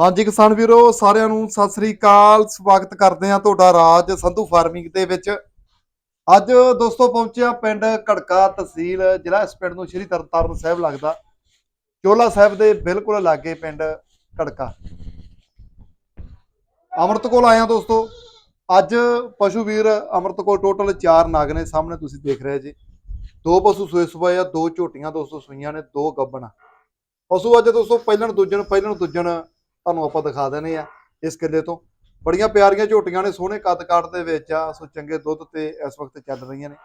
ਹਾਂਜੀ ਕਿਸਾਨ ਵੀਰੋ, ਸਾਰਿਆਂ ਨੂੰ ਸਤਿ ਸ੍ਰੀ ਅਕਾਲ। ਸਵਾਗਤ ਕਰਦੇ ਹਾਂ ਤੁਹਾਡਾ ਰਾਜ ਸੰਧੂ ਫਾਰਮਿੰਗ ਦੇ ਵਿੱਚ। ਅੱਜ ਦੋਸਤੋ ਪਹੁੰਚਿਆ ਪਿੰਡ ਘੜਕਾ ਤਹਿਸੀਲ, ਜ਼ਿਲ੍ਹਾ ਇਸ ਪਿੰਡ ਨੂੰ ਸ਼੍ਰੀ ਤਰਨਤਾਰਨ ਸਾਹਿਬ ਲੱਗਦਾ। ਚੋਲਾ ਸਾਹਿਬ ਦੇ ਬਿਲਕੁਲ ਲਾਗੇ ਪਿੰਡ ਘੜਕਾ। ਅਮਰਤ ਕੋਲ ਆਇਆ ਦੋਸਤੋ। ਅੱਜ ਪਸ਼ੂ ਵੀਰ ਅਮਰਤ ਕੋਲ ਟੋਟਲ 4 ਨਾਗ ਨੇ ਸਾਹਮਣੇ, ਤੁਸੀਂ ਦੇਖ ਰਹੇ ਜੀ। ਦੋ ਪਸ਼ੂ ਸੋਏ ਸੁਬਾਏ ਆ, ਦੋ ਝੋਟੀਆਂ ਦੋਸਤੋ ਸੂਈਆਂ ਨੇ, ਦੋ ਗੱਬਣ ਪਸ਼ੂ ਅੱਜ ਦੋਸਤੋ, ਪਹਿਲਣ, ਦੂਜਣ ਪਹਿਲਣ, ਦੂਜਣ ਤੁਹਾਨੂੰ ਆਪਾਂ ਦਿਖਾ ਦੇਣੇ ਆ ਇਸ ਕਿੱਲੇ ਤੋਂ। ਬੜੀਆਂ ਪਿਆਰੀਆਂ ਝੋਟੀਆਂ ਨੇ, ਸੋਹਣੇ ਕੱਦ ਕਾਠ ਦੇ ਵਿੱਚ ਆ। ਸੋ ਚੰਗੇ ਦੁੱਧ ਤੇ ਇਸ ਵਕਤ ਚੱਲ ਰਹੀਆਂ ਨੇ।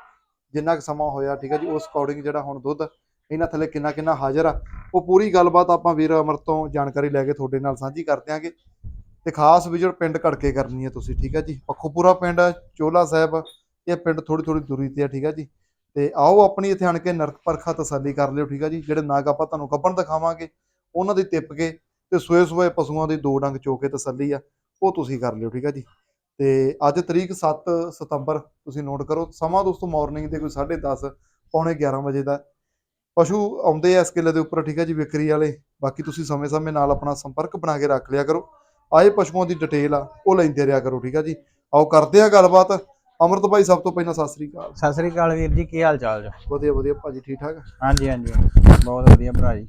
ਜਿੰਨਾ ਕੁ ਸਮਾਂ ਹੋਇਆ, ਠੀਕ ਹੈ ਜੀ, ਉਸ ਅਕੋਰਡਿੰਗ ਜਿਹੜਾ ਹੁਣ ਦੁੱਧ ਇਹਨਾਂ ਥੱਲੇ ਕਿੰਨਾ ਕਿੰਨਾ ਹਾਜ਼ਰ ਆ। ਉਹ ਪੂਰੀ ਗੱਲਬਾਤ ਆਪਾਂ ਵੀਰ ਅਮਰ ਤੋਂ ਜਾਣਕਾਰੀ ਲੈ ਕੇ ਤੁਹਾਡੇ ਨਾਲ ਸਾਂਝੀ ਕਰ ਦਿਆਂਗੇ। ਤੇ ਖਾਸ ਵਿਜਿਟ ਪਿੰਡ ਘੜਕੇ ਕਰਨੀ ਹੈ ਤੁਸੀਂ, ਠੀਕ ਹੈ ਜੀ। ਪੱਖੋਪੁਰਾ ਪਿੰਡ ਚੋਲਾ ਸਾਹਿਬ, ਇਹ ਪਿੰਡ ਥੋੜੀ ਥੋੜੀ ਦੂਰੀ ਤੇ ਆ, ਠੀਕ ਹੈ ਜੀ। ਤੇ ਆਓ ਆਪਣੀ ਇੱਥੇ ਆਣ ਕੇ ਨਰਕ ਪਰਖਾ ਤਸੱਲੀ ਕਰ ਲਿਓ, ਠੀਕ ਹੈ ਜੀ। ਜਿਹੜੇ ਨਾਗ ਆਪਾਂ ਤੁਹਾਨੂੰ ਕੱਪਣ ਦਿਖਾਵਾਂਗੇ, ਉਹਨਾਂ ਦੀ ਟਿੱਪ ਕੇ ਤੇ ਸੋਏ ਸੋਏ ਪਸ਼ੂਆਂ ਦੀ ਦੋ ਡੰਗ ਚੋ ਕੇ ਤਸੱਲੀ ਆ ਉਹ ਤੁਸੀਂ ਕਰ ਲਿਓ ਠੀਕ ਹੈ ਜੀ। ਤੇ ਅੱਜ ਤਰੀਕ 7 ਸਤੰਬਰ ਤੁਸੀਂ ਨੋਟ ਕਰੋ ਸਮਾਂ ਦੋਸਤੋ ਮਾਰਨਿੰਗ ਦੇ ਕੋਈ 10:30 ਪੌਣੇ 11 ਵਜੇ ਦਾ। ਪਸ਼ੂ ਆਉਂਦੇ ਆ ਇਸ ਕਿੱਲੇ ਦੇ ਉੱਪਰ ਠੀਕ ਹੈ ਜੀ ਵਿਕਰੀ ਵਾਲੇ। ਬਾਕੀ ਤੁਸੀਂ ਸਮੇਂ-ਸਮੇਂ ਨਾਲ ਆਪਣਾ ਸੰਪਰਕ ਬਣਾ ਕੇ ਰੱਖ ਲਿਆ ਕਰੋ। ਆਏ ਪਸ਼ੂਆਂ ਦੀ ਡਿਟੇਲ ਆ ਉਹ ਲੈਂਦੇ ਰਿਹਾ ਕਰੋ ਠੀਕ ਹੈ ਜੀ। ਆਓ ਕਰਦੇ ਆ ਗੱਲਬਾਤ। ਅਮਰਤ ਭਾਈ ਸਭ ਤੋਂ ਪਹਿਲਾਂ ਸਤਿ ਸ੍ਰੀ ਅਕਾਲ। ਸਤਿ ਸ੍ਰੀ ਅਕਾਲ ਵੀਰ ਜੀ ਕੀ ਹਾਲ ਚਾਲ ਜੀ? ਵਧੀਆ ਵਧੀਆ ਭਾਜੀ ਠੀਕ ਠਾਕ? ਹਾਂਜੀ ਹਾਂਜੀ ਬਹੁਤ ਵਧੀਆ ਭਰਾ ਜੀ।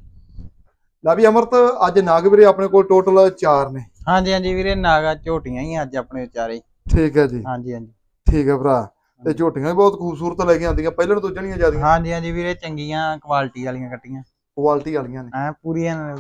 ਲੈ ਵੀ ਅਮਰਤ ਅੱਜ ਨਾਗ ਵੀਰੇ ਆਪਣੇ ਕੋਲ ਟੋਟਲ 4 ਨੇ। ਹਾਂਜੀ ਹਾਂਜੀ ਵੀਰੇ ਨਾਗਾ ਝੋਟੀਆਂ ਹੀ ਅੱਜ ਆਪਣੇ ਵਿਚਾਰੇ। ਠੀਕ ਹੈ ਜੀ। ਹਾਂਜੀ ਹਾਂਜੀ। ਠੀਕ ਹੈ ਭਰਾ। ਤੇ ਝੋਟੀਆਂ ਵੀ ਬਹੁਤ ਖੂਬਸੂਰਤ ਲੈ ਕੇ ਆਂਦੀਆਂ ਪਹਿਲਾਂ ਤੋਂ ਜਣੀਆਂ ਜਿਆਦੀਆਂ। ਹਾਂਜੀ ਹਾਂਜੀ ਵੀਰੇ ਚੰਗੀਆਂ ਕੁਆਲਿਟੀ ਵਾਲੀਆਂ ਕੱਟੀਆਂ। ਕੁਆਲਿਟੀ ਵਾਲੀਆਂ ਨੇ। ਐ ਪੂਰੀਆਂ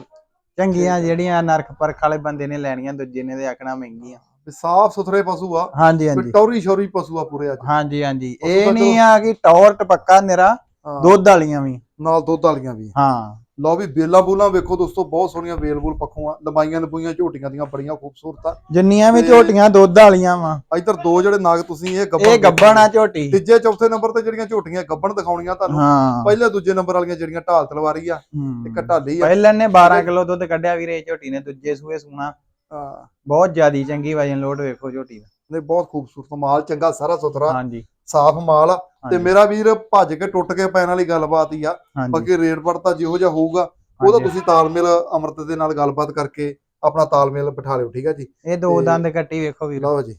ਚੰਗੀਆਂ ਜਿਹੜੀਆਂ ਨਰਕ ਪਰਖ ਵਾਲੇ ਬੰਦੇ ਨੇ ਲੈਣੀਆਂ ਦੂਜੇ ਨੇ ਤੇ ਆਖਣਾ ਮਹਿੰਗੀਆਂ। ਸਾਫ਼ ਸੁਥਰੇ ਪਸ਼ੂ ਆ। ਹਾਂਜੀ ਹਾਂਜੀ। ਟੌਰੀ ਸ਼ੌਰੀ ਪਸ਼ੂ ਆ ਪੂਰੇ ਅੱਜ। ਹਾਂਜੀ ਹਾਂਜੀ। ਇਹ ਨਹੀਂ ਆ ਕਿ ਟੌਰ ਟਪੱਕਾ ਨਿਰਾ ਦੁੱਧ ਵਾਲੀਆਂ ਵੀ। ਨਾਲ ਦੁੱਧ ਵਾਲੀਆਂ ਵੀ। ਹਾਂ। ਲਓ ਵੀ ਬੇਲਾਂ ਬੂਲਾਂ ਵੇਖੋ ਦੋਸਤੋ ਬਹੁਤ ਸੋਹਣੀਆਂ ਵੇਲ ਬੂਲ ਪੱਖੋਂ ਆ ਲੰਬਾਈਆਂ ਲੰਬੂਈਆਂ ਝੋਟੀਆਂ ਦੀਆਂ ਬੜੀਆਂ ਖੂਬਸੂਰਤ। ਆ ਜਿੰਨੀਆਂ ਵੀ ਝੋਟੀਆਂ ਦੁੱਧ ਵਾਲੀਆਂ ਵਾ। ਇੱਧਰ ਦੋ ਜਿਹੜੇ ਨਾਗ ਤੁਸੀਂ ਇਹ ਗੱਬਣ ਇਹ ਗੱਬਣ ਆ ਝੋਟੀ। ਤੀਜੇ ਚੌਥੇ ਨੰਬਰ ਤੇ ਜਿਹੜੀਆਂ ਝੋਟੀਆਂ ਗੱਬਣ ਦਿਖਾਉਣੀਆਂ ਤੁਹਾਨੂੰ। ਪਹਿਲੇ ਦੂਜੇ ਨੰਬਰ ਵਾਲੀਆਂ ਜਿਹੜੀਆਂ ਢਾਲ ਤਲਵਾਰੀ ਆ। ਇੱਕ ਢਾਲੀ ਆ। ਪਹਿਲਾਂ ਨੇ 12 ਕਿਲੋ ਦੁੱਧ ਕੱਢਿਆ ਵੀਰੇ ਝੋਟੀ ਨੇ ਦੂਜੇ ਸੂਏ ਸੂਣਾ। ਬਹੁਤ ਜ਼ਿਆਦੀ ਚੰਗੀ ਵਜਨ ਲੋਡ ਵੇਖੋ ਝੋਟੀ ਦਾ। ਨਹੀਂ ਬਹੁਤ ਖੂਬਸੂਰਤ ਮਾਲ ਚੰਗਾ ਸਾਰਾ ਸੁਥਰਾ। ਹਾਂਜੀ। ਸਾਫ਼ ਮਾਲ ਆ। ਤੇ ਮੇਰਾ ਵੀਰ ਭੱਜ ਕੇ ਟੁੱਟ ਕੇ ਪੈਣ ਵਾਲੀ ਗੱਲਬਾਤ ਹੀ ਆ। ਬਾਕੀ ਰੇਟ ਪੜ ਤਾਂ ਜਿਹੋ ਜਿਹਾ ਹੋਊਗਾ ਉਹਦਾ। ਤੁਸੀਂ ਤਾਲਮੇਲ ਅਮਰਤ ਦੇ ਨਾਲ ਗੱਲਬਾਤ ਕਰਕੇ ਆਪਣਾ ਤਾਲਮੇਲ ਬਿਠਾ ਲਿਓ ਠੀਕ ਹੈ ਜੀ? ਇਹ ਦੋ ਦੰਦ ਕੱਟੀ ਵੇਖੋ ਵੀਰ। ਲਓ ਜੀ।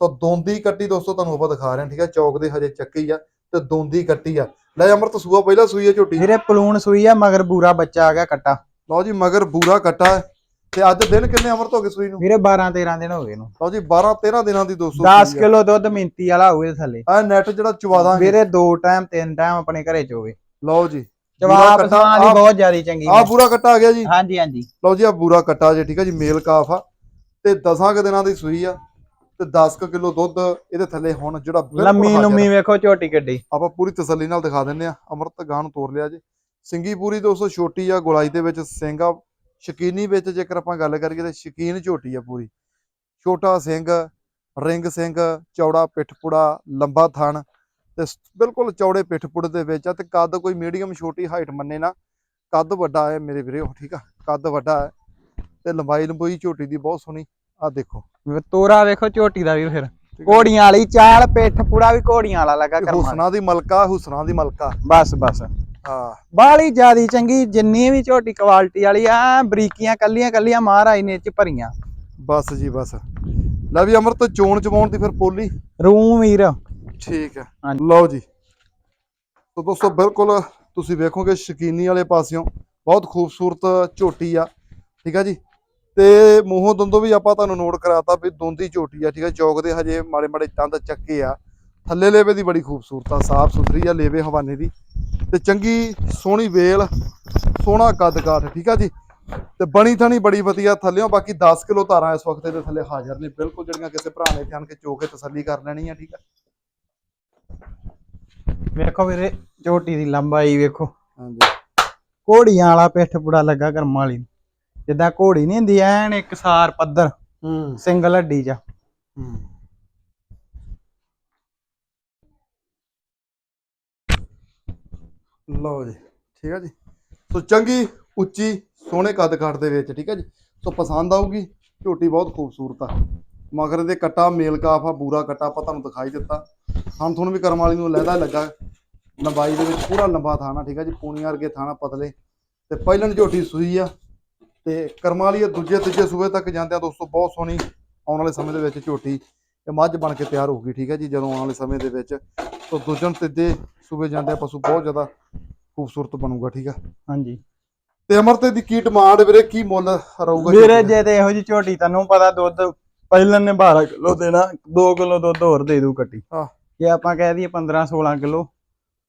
ਸੋ ਦੋਂਦੀ ਕੱਟੀ ਦੋਸਤੋ ਤੁਹਾਨੂੰ ਆਪਾਂ ਦਿਖਾ ਰਹੇ ਹਾਂ ਠੀਕ ਹੈ ਚੌਕ ਦੇ ਹਜੇ ਚੱਕੀ ਆ ਤੇ ਦੋਂਦੀ ਕੱਟੀ ਆ। ਲੈ ਅਮਰਤ ਸੂਆ ਪਹਿਲਾਂ ਸੂਈ ਹੈ ਝੋਟੀ? ਵੀਰੇ ਪਲੂਣ ਸੂਈ ਆ ਮਗਰ ਬੂਰਾ ਬੱਚਾ ਆ ਗਿਆ ਕੱਟਾ। ਲਓ ਜੀ ਮਗਰ ਬੂਰਾ ਕੱਟਾ। ਤੇ ਅੱਜ ਦਿਨ ਕਿੰਨੇ ਅਮਰਤ ਹੋ ਗਏ ਸੂਈ ਨੂੰ? ਵੀਰੇ 12 13 ਦਿਨ ਹੋ ਗਏ ਨੂੰ ਲਓ ਜੀ 12 13 ਦਿਨਾਂ ਦੀ ਦੋਸਤੋ 10 ਕਿਲੋ ਦੁੱਧ ਮਿੰਤੀ ਵਾਲਾ ਹੋਵੇ ਥੱਲੇ। ਆ ਨੈਟ ਜਿਹੜਾ ਚਵਾ ਦਾਂਗੇ। ਵੀਰੇ ਦੋ ਟਾਈਮ ਤਿੰਨ ਟਾਈਮ ਆਪਣੇ ਘਰੇ ਚੋਵੇ। ਲਓ ਜੀ। ਜਵਾਬ ਕੱਟਾ, ਸਾਂ ਦੀ ਬਹੁਤ ਜ਼ਿਆਦੀ ਚੰਗੀ ਆ ਬੂਰਾ ਕੱਟਾ ਆ ਗਿਆ ਜੀ। ਹਾਂਜੀ ਹਾਂਜੀ। ਲਓ ਜੀ ਆ ਬੂਰਾ ਕੱਟਾ ਜੇ ਠੀਕ ਹੈ ਜੀ ਮੇਲ ਕਾਫ ਆ। ਤੇ 10 ਕੁ ਦਿਨਾਂ ਦੀ ਸੂਈ ਆ। ਤੇ 10 ਕੁ ਕਿਲੋ ਦੁੱਧ ਇਹਦੇ ਥੱਲੇ ਹੁਣ ਜਿਹੜਾ ਲੰਮੀ। ਲੰਮੀ ਵੇਖੋ ਝੋਟੀ ਕੱਢੀ ਆਪਾਂ ਪੂਰੀ ਤਸੱਲੀ ਨਾਲ ਦਿਖਾ ਦਿੰਨੇ ਆ। ਅਮਰਤ ਗਾਂ ਨੂੰ ਤੋੜ ਲਿਆ ਜੀ। ਪੂਰੀ ਦੋਸਤੋ ਛੋਟੀ ਆ ਗੁਲਾਈ ਦੇ ਵਿੱਚ ਸਿੰਗਾ ਸ਼ਕੀਨੀ ਵਿੱਚ ਜੇਕਰ ਆਪਾਂ ਗੱਲ ਕਰੀਏ ਤੇ ਸ਼ਕੀਨ ਝੋਟੀ ਆ ਪੂਰੀ। ਛੋਟਾ ਸਿੰਘ ਰਿੰਗ ਸਿੰਘ ਚੌੜਾ ਪਿੱਠਪੁੜਾ ਲੰਬਾ ਥਣ ਤੇ ਬਿਲਕੁਲ ਚੌੜੇ ਪਿੱਠਪੁੜੇ ਦੇ ਵਿੱਚ ਆ ਤੇ ਕੱਦ ਕੋਈ ਮੀਡੀਅਮ ਛੋਟੀ ਹਾਈਟ ਮੰਨੇ ਨਾ ਕੱਦ ਵੱਡਾ ਹੈ ਮੇਰੇ ਵੀਰੇ ਉਹ ਠੀਕ ਆ ਕੱਦ ਵੱਡਾ ਹੈ ਤੇ ਲੰਬਾਈ ਲੰਬੋਈ ਝੋਟੀ ਦੀ ਬਹੁਤ ਸੋਹਣੀ ਆ ਦੇਖੋ। ਤੋਰਾ ਵੇਖੋ ਝੋਟੀ ਦਾ ਵੀ ਫਿਰ। ਘੋੜੀਆਂ ਵਾਲੀ ਚਾਲ ਪਿੱਠ ਪੂੜਾ ਵੀ ਘੋੜੀਆਂ ਵਾਲਾ ਲੱਗਾ ਕਰਮਾ ਹੁਸਨਾ ਦੀ ਮਲਕਾ ਹੁਸਨਾ ਦੀ ਮਲਕਾ। ਬਸ ਬਸ। ਹਾਂ ਬਾਲੀ ਜਿਆਦੀ ਚੰਗੀ ਜਿੰਨੀ ਵੀ ਝੋਟੀ ਕੁਆਲਿਟੀ ਵਾਲੀ ਆ ਬਰੀਕੀਆਂ ਕੱਲੀਆਂ ਕੱਲੀਆਂ ਮਹਾਰਾਜ ਨੇ ਚ ਭਰੀਆਂ। ਬਸ ਜੀ ਬਸ। ਲੈ ਵੀ ਅਮਰਤ ਚੋਣ ਚਵਾਉਣ ਦੀ ਫਿਰ ਪੋਲੀ। ਰੂਮ ਵੀਰ। ਠੀਕ ਹੈ। ਲਓ ਜੀ। ਤੋ ਦੋਸਤੋ ਬਿਲਕੁਲ ਤੁਸੀਂ ਵੇਖੋਗੇ ਸ਼ਕੀਨੀ ਵਾਲੇ ਪਾਸਿਓਂ ਬਹੁਤ ਖੂਬਸੂਰਤ ਝੋਟੀ ਆ। ਠੀਕ ਆ ਜੀ? ਤੇ ਮੂੰਹੋਂ ਦੰਦੋਂ ਵੀ ਆਪਾਂ ਤੁਹਾਨੂੰ ਨੋਟ ਕਰਾਤਾ ਵੀ ਦੋਂਦੀ ਝੋਟੀ ਆ ਠੀਕ ਆ? ਚੌਕ ਦੇ ਹਜੇ ਮਾੜੇ ਮਾੜੇ ਚੰਦ ਚੱਕੇ ਆ। ਥੱਲੇ ਲੇਵੇ ਦੀ ਬੜੀ ਖੂਬਸੂਰਤ ਆ ਸਾਫ਼ ਸੁਥਰੀ ਆ ਲੇਵੇ ਹਵਾਨੇ ਦੀ। ਤੇ ਚੰਗੀ ਸੋਹਣੀ ਵੇਲ ਸੋਹਣਾ ਕੱਦ ਕਾਠ ਠੀਕ ਆ ਜੀ? ਤੇ ਬਣੀ ਥਣੀ ਬੜੀ ਵਧੀਆ ਥੱਲਿਓਂ ਬਾਕੀ 10 ਕਿਲੋ ਧਾਰਾਂ ਇਸ ਵਕਤ ਇਹਦੇ ਥੱਲੇ ਹਾਜ਼ਰ ਨੇ। ਬਿਲਕੁਲ ਜਿਹੜੀਆਂ ਕਿਸੇ ਭਰਾ ਨੇ ਧਿਆਨ ਕੇ ਚੋ ਕੇ ਤਸੱਲੀ ਕਰ ਲੈਣੀ ਆ ਠੀਕ ਆ? ਵੇਖੋ ਵੀਰੇ ਝੋਟੀ ਦੀ ਲੰਬਾਈ ਵੇਖੋ। ਹਾਂਜੀ। ਘੋੜੀਆਂ ਵਾਲਾ ਪਿੱਠ ਪੂੜਾ ਲੱਗਾ ਕਰਮ ਵਾਲੀ। ਜਿੱਦਾਂ ਘੋੜੀ ਨਹੀਂ ਹੁੰਦੀ ਐਨ ਇੱਕ ਸਾਰ ਪੱਧਰ ਹੂੰ। ਸਿੰਗਲ ਹੱਡੀ ਚ। ਹੂੰ। ਲਓ ਜੀ, ਠੀਕ ਹੈ ਜੀ। ਸੋ ਚੰਗੀ, ਉੱਚੀ, ਸੋਹਣੇ ਕੱਦ ਕਾਠ ਦੇ ਵਿੱਚ, ਠੀਕ ਹੈ ਜੀ। ਸੋ ਪਸੰਦ ਆਊਗੀ, ਝੋਟੀ ਬਹੁਤ ਖੂਬਸੂਰਤ ਆ। ਮਗਰ ਦੇ ਕੱਟਾ ਮੇਲ ਕਾਫ ਆ, ਬੂਰਾ ਕੱਟਾ ਆਪਾਂ ਤੁਹਾਨੂੰ ਦਿਖਾਈ ਦਿੱਤਾ। ਹੁਣ ਤੁਹਾਨੂੰ ਵੀ ਕਰਮ ਵਾਲੀ ਨੂੰ ਲਹਿਦਾ ਲੱਗਾ। ਲੰਬਾਈ ਦੇ ਵਿੱਚ ਪੂਰਾ ਲੰਬਾ ਥਾਣਾ ਠੀਕ ਹੈ ਜੀ। ਪੂਣੀਆਂ ਵਰਗੇ ਥਾਣਾ ਪਤਲੇ। ਤੇ ਪਹਿਲਣ ਝੋਟੀ ਸੂਈ ਆ। ਤੇ ਕਰਮਾਲੀ ਵਾਲੀ ਦੂਜੇ, ਤੀਜੇ ਸੂਬੇ ਤੱਕ ਜਾਂਦੇ ਆ ਦੋਸਤੋ, ਬਹੁਤ ਸੋਹਣੀ ਆਉਣ ਵਾਲੇ ਸਮੇਂ ਦੇ ਵਿੱਚ ਝੋਟੀ। ਇਹ ਮੱਝ ਬਣ ਕੇ ਤਿਆਰ ਹੋਊਗੀ, ਠੀਕ ਹੈ ਜੀ, ਜਦੋਂ ਆਉਣ ਵਾਲੇ ਸਮੇਂ ਦੇ ਵਿੱਚ। ਤੋਂ ਦੂਜੇ ਤੀਜੇ ਸੂਬੇ ਜਾਂਦੇ ਆ, ਪਸ਼ੂ ਬਹੁਤ ਜ਼ਿਆਦਾ ਖੂਬਸੂਰਤ ਬਣੂਗਾ ਠੀਕ ਆ? ਹਾਂਜੀ। ਤੇ ਅਮਰਤੇ ਦੀ ਕੀ ਡਿਮਾਂਡ ਵੀਰੇ? ਕੀ ਮੁੱਲ ਰਹੂਗਾ ਵੀਰੇ? ਜੇ ਤੇ ਇਹੋ ਜੀ ਝੋਟੀ ਤੈਨੂੰ ਪਤਾ ਦੁੱਧ ਪਹਿਲਾਂ ਨੇ 12 ਕਿਲੋ ਦੇਣਾ 2 ਕਿਲੋ ਦੁੱਧ ਹੋਰ ਦੇ ਦੂ ਕੱਟੀ ਹਾਂ। ਜੇ ਆਪਾਂ ਕਹਿ ਦਈਏ 15 16 ਕਿਲੋ